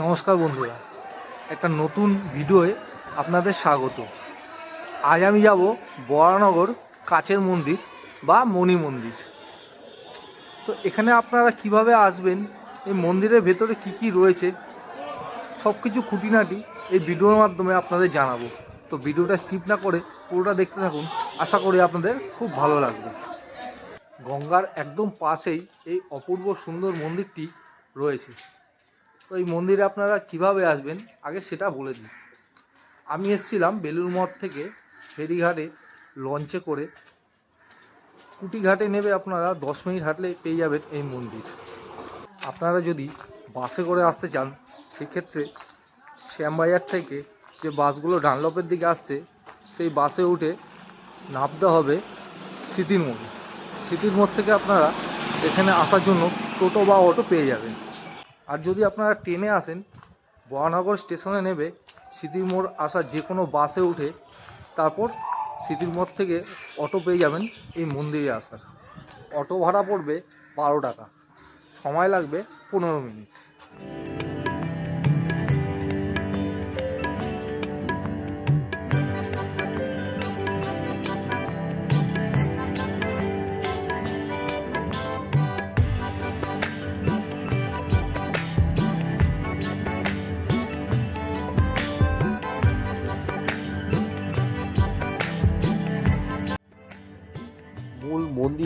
নমস্কার বন্ধুরা। একটা নতুন ভিডিওয়ে আপনাদের স্বাগত। আজ আমি যাব বরানগর কাচের মন্দির বা মণি মন্দির। তো এখানে আপনারা কীভাবে আসবেন, এই মন্দিরের ভেতরে কি কি রয়েছে সব কিছু খুঁটিনাটি এই ভিডিওর মাধ্যমে আপনাদের জানাব। তো ভিডিওটা স্কিপ না করে পুরোটা দেখতে থাকুন, আশা করি আপনাদের খুব ভালো লাগবে। গঙ্গার একদম পাশেই এই অপূর্ব সুন্দর মন্দিরটি রয়েছে। তো এই মন্দিরে আপনারা কীভাবে আসবেন? আগে সেটা বলে দিই আমি এসেছিলাম বেলুর মঠ থেকে ফেরিঘাটে লঞ্চে করে। কুটিঘাটে নেবে আপনারা দশ মিনিট হাঁটলে পেয়ে যাবেন এই মন্দির। আপনারা যদি বাসে করে আসতে চান, সেক্ষেত্রে শ্যামবাজার থেকে যে বাসগুলো ডানলপের দিকে আসছে, সেই বাসে উঠে নামতে হবে স্মৃতির মোড়ে স্মৃতির মোড় থেকে আপনারা এখানে আসার জন্য টোটো বা অটো পেয়ে যাবেন। আর যদি আপনারা ট্রেনে আসেন, বরানগর স্টেশনে নেবে মোড় আসা যে কোনো বাসে উঠে, তারপর মোড় থেকে অটো পেয়ে যাবেন এই মন্দিরে আসার। অটো ভাড়া পড়বে বারো টাকা। সময় লাগবে পনেরো মিনিট।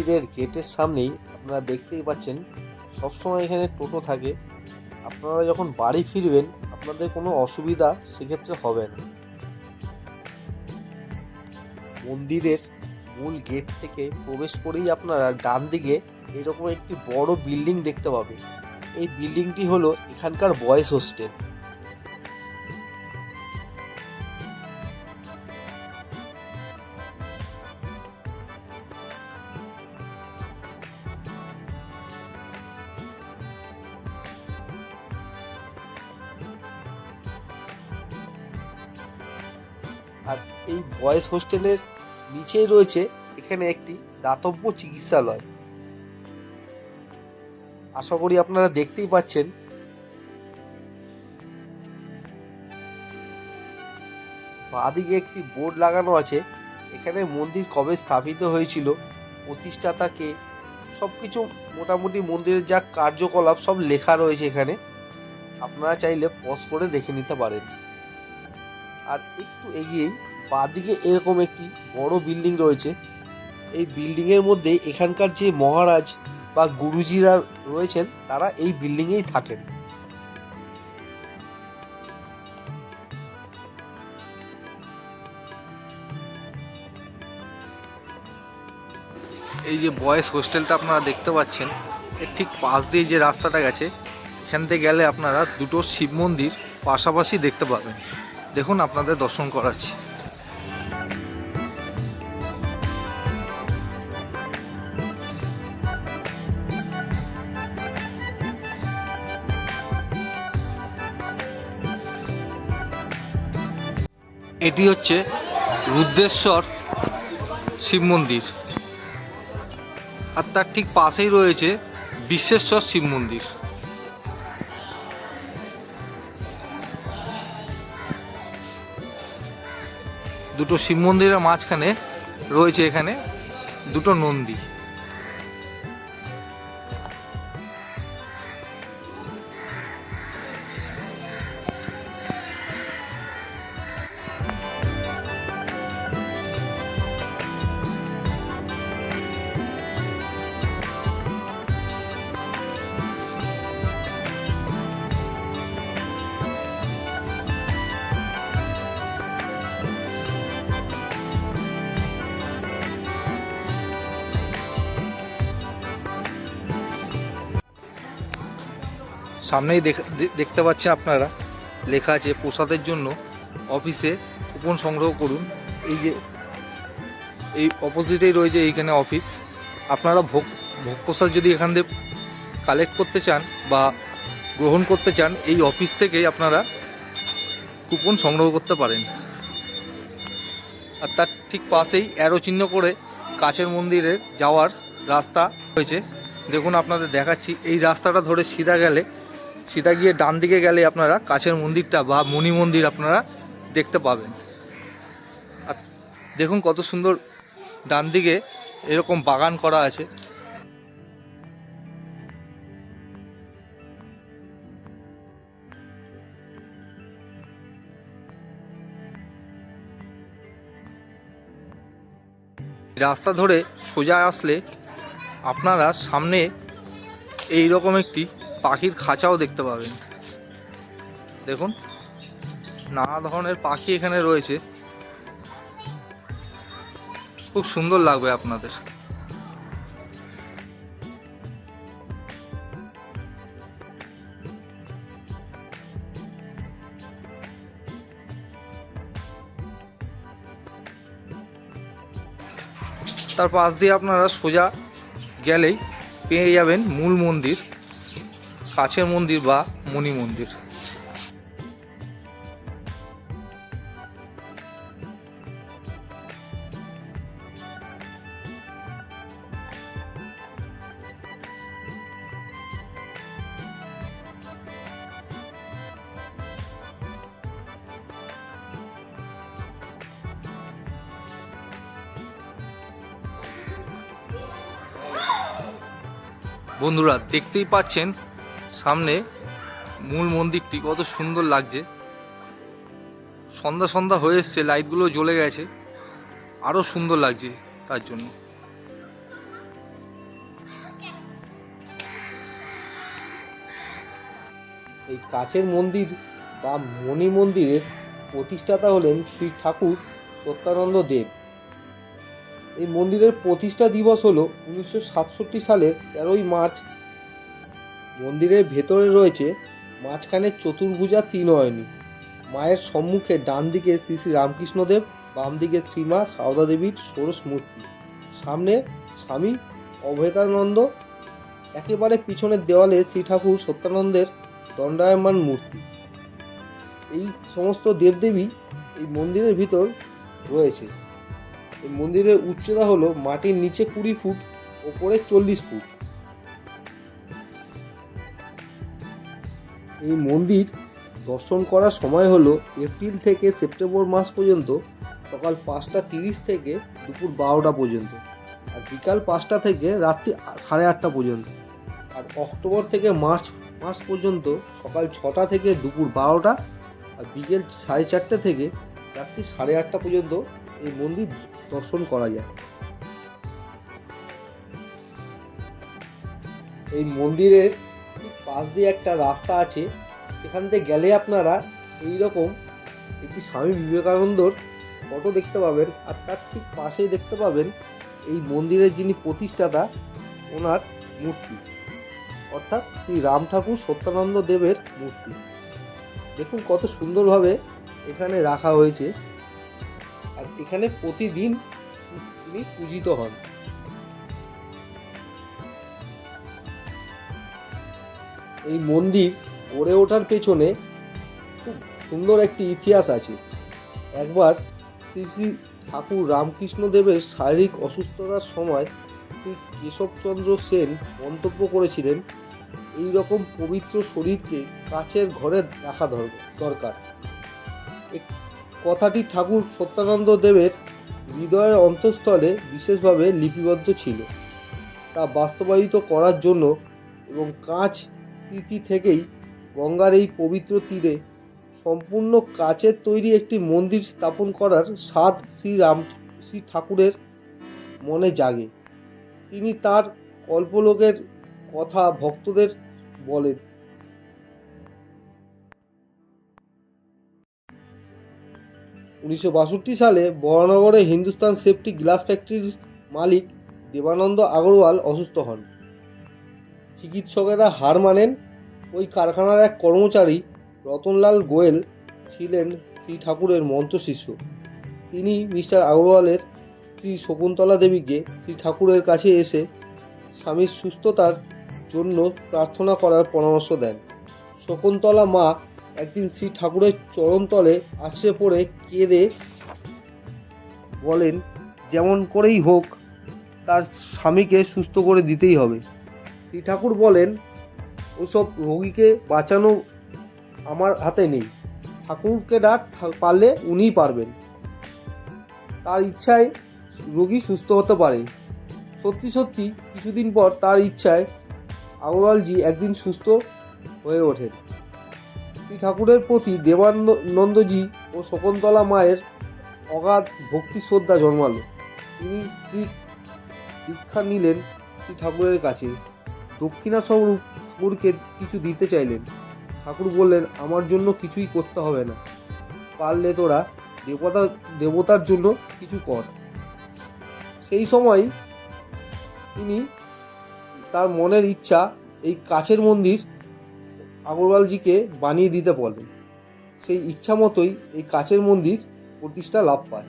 মন্দিরের গেটের সামনেই আপনারা দেখতেই পাচ্ছেন, সবসময় এখানে টোটো থাকে। আপনারা যখন বাড়ি ফিরবেন, আপনাদের কোনো অসুবিধা সেক্ষেত্রে হবে না। মন্দিরের মূল গেট থেকে প্রবেশ করেই আপনারা ডান দিকে এরকম একটি বড় বিল্ডিং দেখতে পাবেন। এই বিল্ডিংটি হলো এখানকার বয়েজ হোস্টেল। আর এই বয়েজ হোস্টেলের নিচেই রয়েছে এখানে একটি দাতব্য চিকিৎসালয়। আশা করি আপনারা দেখতেই পাচ্ছেন। বাঁদিকে একটি বোর্ড লাগানো আছে। এখানে মন্দির কবে স্থাপিত হয়েছিল, প্রতিষ্ঠাতাকে সবকিছু মোটামুটি মন্দিরের যা কার্যকলাপ সব লেখা রয়েছে এখানে। আপনারা চাইলে পজ করে দেখে নিতে পারেন। আর একটু এগিয়েই বাঁদিকে এরকম একটি বড় বিল্ডিং রয়েছে। এই বিল্ডিং এর মধ্যে এখানকার যে মহারাজ বা গুরুজিরা রয়েছেন, তারা এই বিল্ডিং এই থাকেন। এই যে বয়েজ হোস্টেলটা আপনারা দেখতে পাচ্ছেন, এর ঠিক পাশ দিয়ে যে রাস্তাটা গেছে, এখান থেকে গেলে আপনারা দুটো শিব মন্দির পাশাপাশি দেখতে পাবেন। দেখুন, আপনাদের দর্শন করাচ্ছি। এটি হচ্ছে রুদ্রেশ্বর শিব মন্দির। আর তার ঠিক পাশেই রয়েছে বিশ্বেশ্বর শিব মন্দির। দুটো শিব মন্দিরের মাঝখানে রয়েছে এখানে দুটো নন্দী। সামনেই দেখতে পাচ্ছেন আপনারা, লেখা আছে প্রসাদের জন্য অফিসে কুপন সংগ্রহ করুন। এই যে, এই অপোজিটেই রয়েছে এইখানে অফিস। আপনারা ভোগ ভোগ প্রসাদ যদি এখান থেকে কালেক্ট করতে চান বা গ্রহণ করতে চান, এই অফিস থেকেই আপনারা কুপন সংগ্রহ করতে পারেন। আর তার ঠিক পাশেই অ্যারো চিহ্ন করে কাছের মন্দিরের যাওয়ার রাস্তা হয়েছে দেখুন, আপনাদের দেখাচ্ছি। এই রাস্তাটা ধরে সিধা গেলে সিধা গিয়ে ডান দিকে গেলে আপনারা কাছের মন্দিরটা বা মণি মন্দির আপনারা দেখতে পাবেন। আর দেখুন কত সুন্দর ডান দিকে এরকম বাগান করা আছে। রাস্তা ধরে সোজা আসলে আপনারা সামনে এই রকম একটি পাখির খাঁচাও দেখতে পাবেন। দেখুন, নানা ধরনের পাখি এখানে রয়েছে। খুব সুন্দর লাগবে আপনাদের। তার পাশ দিয়ে আপনারা সোজা গেলেই পেয়ে যাবেন মূল মন্দির। কাছের মন্দির বা মণি মন্দির। বন্ধুরা দেখতেই পাচ্ছেন সামনে মূল মন্দিরটি কত সুন্দর লাগছে। সন্ধ্যা সন্ধ্যা হয়ে এসছে, লাইটগুলো জ্বলে গেছে আরও সুন্দর লাগছে তার জন্য। এই কাছের মন্দির বা মণি মন্দিরের প্রতিষ্ঠাতা হলেন শ্রী ঠাকুর সত্যানন্দ দেব। এই মন্দিরের প্রতিষ্ঠা দিবস হলো উনিশশো সাতষট্টি সালের তেরোই মার্চ মন্দিরের ভেতরে রয়েছে মাঝখানে চতুর্ভুজা ত্রিনয়নী। মায়ের সম্মুখে ডান দিকে শ্রী শ্রী রামকৃষ্ণদেব বাম দিকে শ্রীমা সারদা দেবীর ষোড়শ মূর্তি। সামনে স্বামী অভেদানন্দ, একেবারে পিছনের দেওয়ালে শ্রী ঠাকুর সত্যানন্দের দণ্ডায়মান মূর্তি। এই সমস্ত দেবদেবী এই মন্দিরের ভিতর রয়েছে। এই মন্দিরের উচ্চতা হলো মাটির নিচে কুড়ি ফুট, ওপরে চল্লিশ ফুট। এই মন্দির দর্শন করার সময় হলো এপ্রিল থেকে সেপ্টেম্বর মাস পর্যন্ত, সকাল পাঁচটা তিরিশ থেকে দুপুর বারোটা পর্যন্ত, আর বিকাল পাঁচটা থেকে রাত্রি সাড়ে আটটা পর্যন্ত, আর অক্টোবর থেকে মার্চ মাস পর্যন্ত সকাল ছটা থেকে দুপুর বারোটা, আর বিকেল সাড়ে চারটে থেকে রাত্রি সাড়ে আটটা পর্যন্ত এই মন্দির দর্শন করা যায়। এই মন্দিরের পাশ দিয়ে একটা রাস্তা আছে সেখান থেকে গেলে আপনারা এই রকম একটি স্বামী বিবেকানন্দর ফটো দেখতে পাবেন আর তার ঠিক পাশেই দেখতে পাবেন এই মন্দিরের যিনি প্রতিষ্ঠাতা, ওনার মূর্তি। অর্থাৎ শ্রী রাম ঠাকুর সত্যানন্দ দেবের মূর্তি। দেখুন কত সুন্দরভাবে এখানে রাখা হয়েছে। আর এখানে প্রতিদিন তিনি পূজিত হন। এই মন্দির গড়ে ওঠার পেছনে খুব সুন্দর একটি ইতিহাস আছে। একবার শ্রী শ্রী ঠাকুর রামকৃষ্ণ দেবের শারীরিক অসুস্থতার সময় শ্রী কেশবচন্দ্র সেন মন্তব্য করেছিলেন এই রকম পবিত্র শরীরকে কাছের ঘরে দর- দরকার। কথাটি ঠাকুর সত্যানন্দ দেবের হৃদয়ের অন্তঃস্থলে বিশেষভাবে লিপিবদ্ধ ছিল। তা বাস্তবায়িত করার জন্য এবং কাঁচ প্রীতি থেকেই গঙ্গার এই পবিত্র তীরে সম্পূর্ণ কাচের তৈরি একটি মন্দির স্থাপন করার স্বাদ শ্রীরাম শ্রী ঠাকুরের মনে জাগে। তিনি তার কল্পলোকের কথা ভক্তদের বলেন। উনিশশো বাষট্টি সালে বরানগরে হিন্দুস্তান সেফটি গ্লাস ফ্যাক্টরির মালিক দেবানন্দ আগরওয়াল অসুস্থ হন। চিকিৎসকেরা হার মানেন। ওই কারখানার এক কর্মচারী রতনলাল গোয়েল ছিলেন শ্রী ঠাকুরের মন্ত্রশিষ্য। তিনি মিস্টার আগরওয়ালের স্ত্রী শকুন্তলা দেবীকে শ্রী ঠাকুরের কাছে এসে স্বামীর সুস্থতার জন্য প্রার্থনা করার পরামর্শ দেন। শকুন্তলা মা একদিন শ্রী ঠাকুরের চরণতলে আছড়ে পড়ে কেঁদে বলেন, যেমন করেই হোক, তার স্বামীকে সুস্থ করে দিতেই হবে। শ্রী ঠাকুর বলেন, ওসব রোগীকে বাঁচানো আমার হাতে নেই। ঠাকুরকে ডাক পারলে উনিই পারবেন। তার ইচ্ছায় রোগী সুস্থ হতে পারে। সত্যি সত্যি, কিছুদিন পর তার ইচ্ছায় আগরওয়ালজি একদিন সুস্থ হয়ে ওঠেন শ্রী ঠাকুরের প্রতি দেবানন্দজি ও শকুন্তলা মায়ের অগাধ ভক্তি শ্রদ্ধা জন্মালো। তিনি স্ত্রী দীক্ষা নিলেন শ্রী ঠাকুরের কাছে। দক্ষিণা স্বরূপ কিছু দিতে চাইলেন। ঠাকুর বললেন, আমার জন্য কিছুই করতে হবে না। পারলে তোরা দেবতা দেবতার জন্য কিছু কর। সেই সময় তিনি তার মনের ইচ্ছা এই কাছের মন্দির আগরওয়ালজিকে বানিয়ে দিতে বলেন সেই ইচ্ছা মতোই এই কাছের মন্দির প্রতিষ্ঠা লাভ পায়।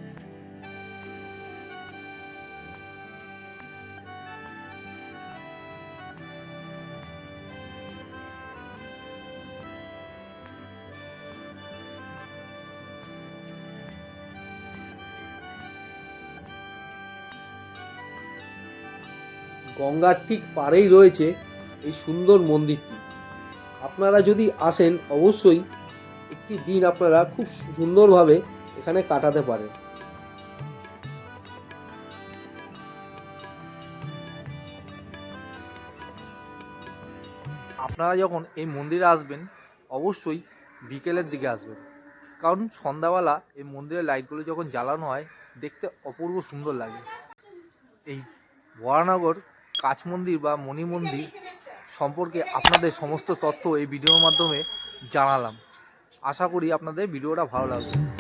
গঙ্গার ঠিক পাড়েই রয়েছে এই সুন্দর মন্দিরটি। আপনারা যদি আসেন, অবশ্যই একটি দিন আপনারা খুব সুন্দরভাবে এখানে কাটাতে পারেন। আপনারা যখন এই মন্দিরে আসবেন, অবশ্যই বিকেলের দিকে আসবেন। কারণ সন্ধ্যাবেলা এই মন্দিরের লাইটগুলো যখন জ্বালানো হয়, দেখতে অপূর্ব সুন্দর লাগে। এই বরানগর কাচ মন্দির বা মণি মন্দির সম্পর্কে আপনাদের সমস্ত তথ্য এই ভিডিওর মাধ্যমে জানালাম। আশা করি আপনাদের ভিডিওটা ভালো লাগবে।